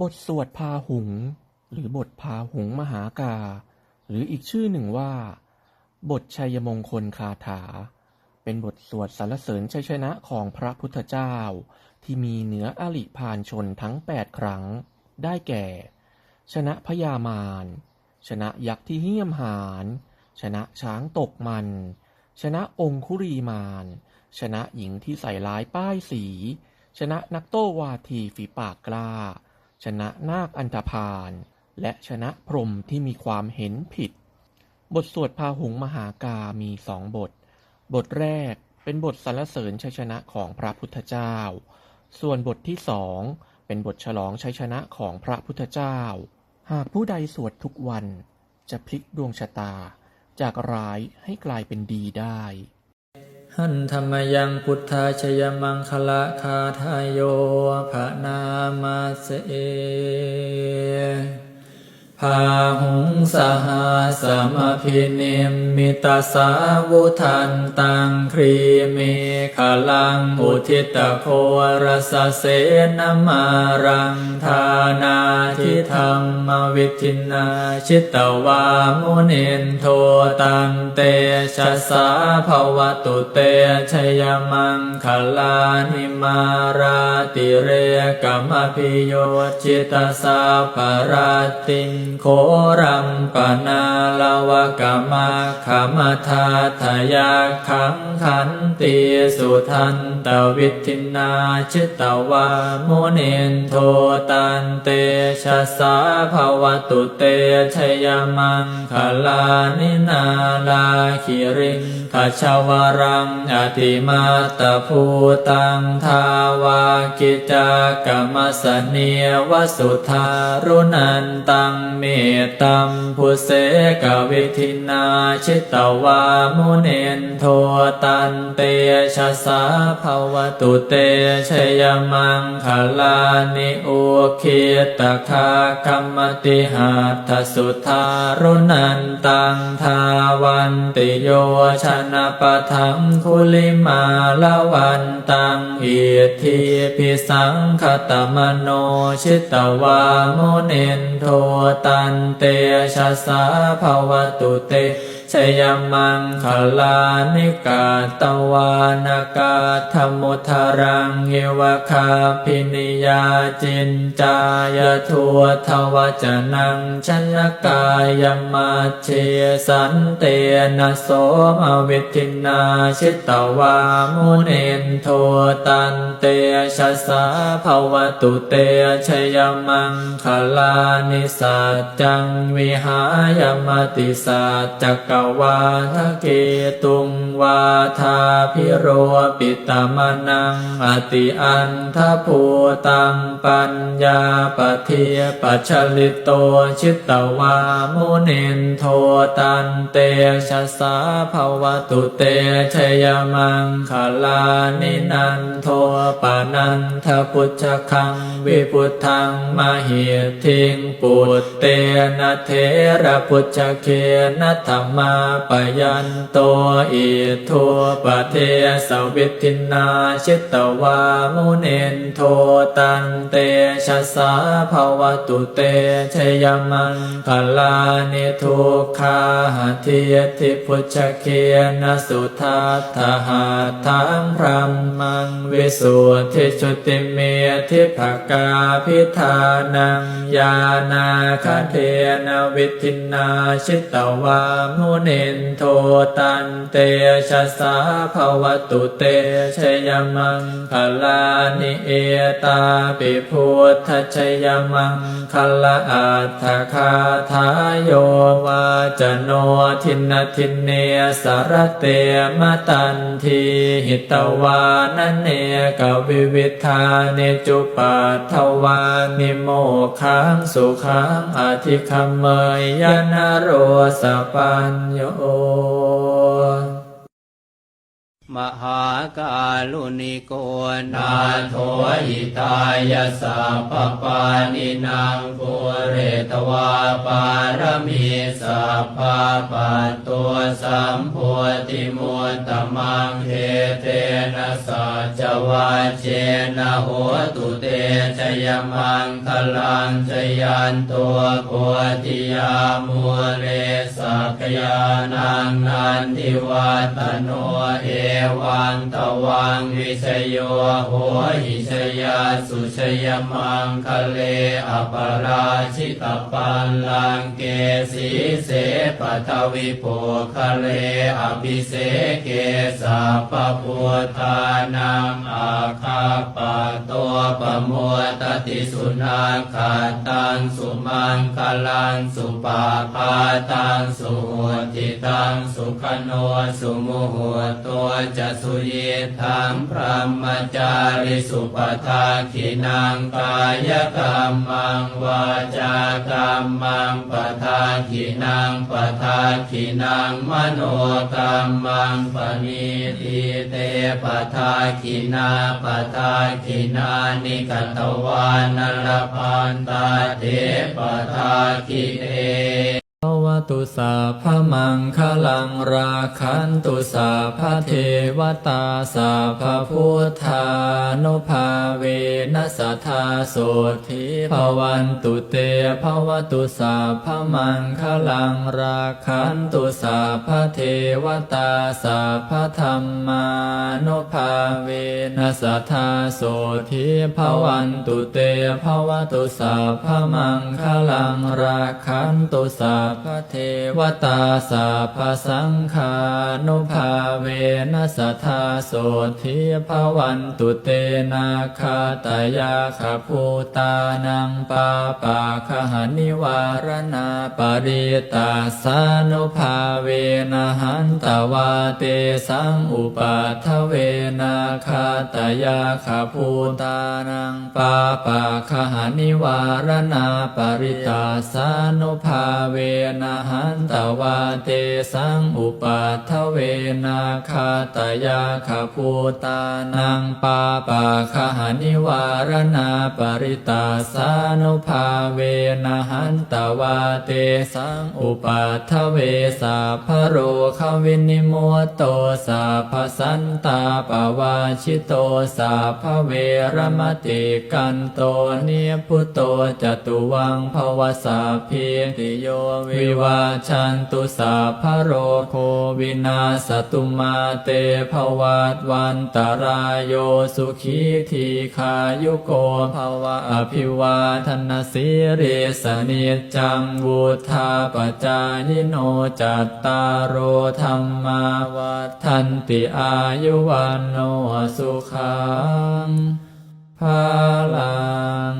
บทสวดพาหุง หรือบทพาหุงมหากา หรืออีกชื่อหนึ่งว่า บทชัยมงคลคาถา เป็นบทสวดสรรเสริญชัยชนะของพระพุทธเจ้า ที่มีเหนืออลิพานชนทั้ง8ครั้ง ได้แก่ ชนะพญามาร ชนะยักษ์ที่เหี้ยมหาญชนะช้างตกมัน ชนะองคุรีมาน ชนะหญิงที่ใส่ร้ายป้ายสี ชนะนักโต้วาทีฝีปากกล้า ชนะนาคอันธพาล และชนะพรหมที่มีความเห็นผิด บทสวดพาหุงมหากามีสองบท บทแรกเป็นบทสรรเสริญชัยชนะของพระพุทธเจ้า ส่วนบทที่สองเป็นบทฉลองชัยชนะของพระพุทธเจ้า หากผู้ใดสวดทุกวันจะพลิกดวงชะตา จากร้ายให้กลายเป็นดีได้ หันธรรมยังพุทธาชยมังคละคาทายโยภะนามาเสเอพาหุงสหาสมพินิมมิตาสาวุทันตังครีเมขลังอุทิตโครสเสนมารังทานา ทิธรรมวิทินาชิตวามุนินโทตันเตชะสาภวตุเตชยมังคลานิมาราติเรกมพิโยจิตาสาปราติงโครัมปนาลวกมาขมทาทยาขังขันติสุทันตวิทินาชิตวามุนินโทตันเตชชะสาภวตุเตชยมังคลานินาลาคิริงขชาวรังอธิมาตภูตังทาวากิจากรรมสเนียวสุธารุนันตังเมตตัมพุเสกวิทินาชิตวามุเนนโทตันเตชะสาภวตุเตชยมังคลานิอุคิตคากรรมติหาทสุธารุนันตังทาวันติโยชนะปะทังคุลิมาลวันตังอิทธิพิสังคตมโนชิตวามุเนนโทตันเตชะสาภวตุเต ชยมังคลานิกาตวานากาธมุทารังเยวคาพินิยาจินจายทัวทวจนังชนกายมาเชสันเตนะโสมวิทินาชิตวามุเนนโทตันเตชะสาภวตุเตชยมังคลานิสัจจังวิหายมติสัจจกวาทะเกตุงวาทาพิโรปิตมนัง อติอันทภูตังปัญญาปเทียปัชลิโตชิตตวามุนินโทตันเตชะสาภวตุเตชยมังคลานินันโทปานันทพุทธคังวิพุทธังมหิทิงปุตเตนะเทระพุทธเคนะธรรมาปยันโตอิทัวปเทสวิทินาชิตวามุเนนโทตันเตชะสาภาวตุเตชยมังคลานิทุกขาหเทียทิพุชเคียนสุทัตถหาทังพรัมมังวิสุทธิชุติเมทิภกาพิธานังยานาคเทนวิทินาชิตวามุเนนิโทตันเตชะสาภวตุเตชยมังคลานิเอตาปิพุทธชยมังคลาอัตถคาทายโยวาจโนทินทินเนสารเตมตันทีหิตวานเนกวิวิธาเนจุปัทวานิโมขังสุขังอธิคมเมยยนโรสปัญโย มหาการุณิโกนาโทหิตายสัพปานินางปุเรตวาปารมีสัพพะปัตตัวสัมโพธิมุตตมังเทเตนะสัจวาเจนะโหตุเตชยมังคลังชยันตัวโพธิยามุเรสักยานังนันทิวัตโนเอวังตวังวิชโยโหหิชยาสุชยมังคะเลอปราชิตปัลลังเกสีเสปทวิโปคะเลอภิเสเกสัพพพุทธานังอาคาปะตัวปะมัวตติสุนาคาตังสุมังคลังสุปาปาตังสุโหติตังสุขโนสุโมโหตัวจะสุเยธังพระมจาริสุปทาขินังกายกรรมังวาจากรรมังปทาขินังปทาขินังมโนกรรมังปณิทิเตปทาขินาปทาขินานิกตวานรพันตาเทปทาขิเอ ตุสาพะมังคลังราคันตุสาพเทวตาสาพพุทธานุภาเวนัสทธาโสธิภวันตุเตภวตุสาพมังคลังราคันตุสาพเทวตาสาพธรรมานุภาเวนัสทธาโสธิภวันตุเตภวตุสาพมังคลังราคันตุสาพเทวตาสาพสังฆานุภาเวนัสทธาโสธิภวันตุเตนาคาตายาขภูตานังปาปาคหานิวารณาปริตาสานุภาเวนะหันตวาเตสังอุปัทเวนาคาตายาขภูตานังปาปาคหานิวารณาปริตาสานุภาเวนะหันตวาเตสังอุปัทเวนาคาตยายาภูตานังปาปาคหานิวารณาปริตาสานุภาเวนะหันตวาเตสังอุปัทเวสาพโรควินิโมโตสาพสันตาปวาชิโตสาพเวรมติกันโตเนียพุโตจตุวังภวสาพีติโยวิวาชันตุสาพโรโควินาสตุมาเตภวัตวันตรายโยสุขีทีขายุโกภวะอภิวาทนาสิริสนิจังวุธาปจายโนจัตตารโอธรรมาวัฏันติอายุวันโนสุขังภาลัง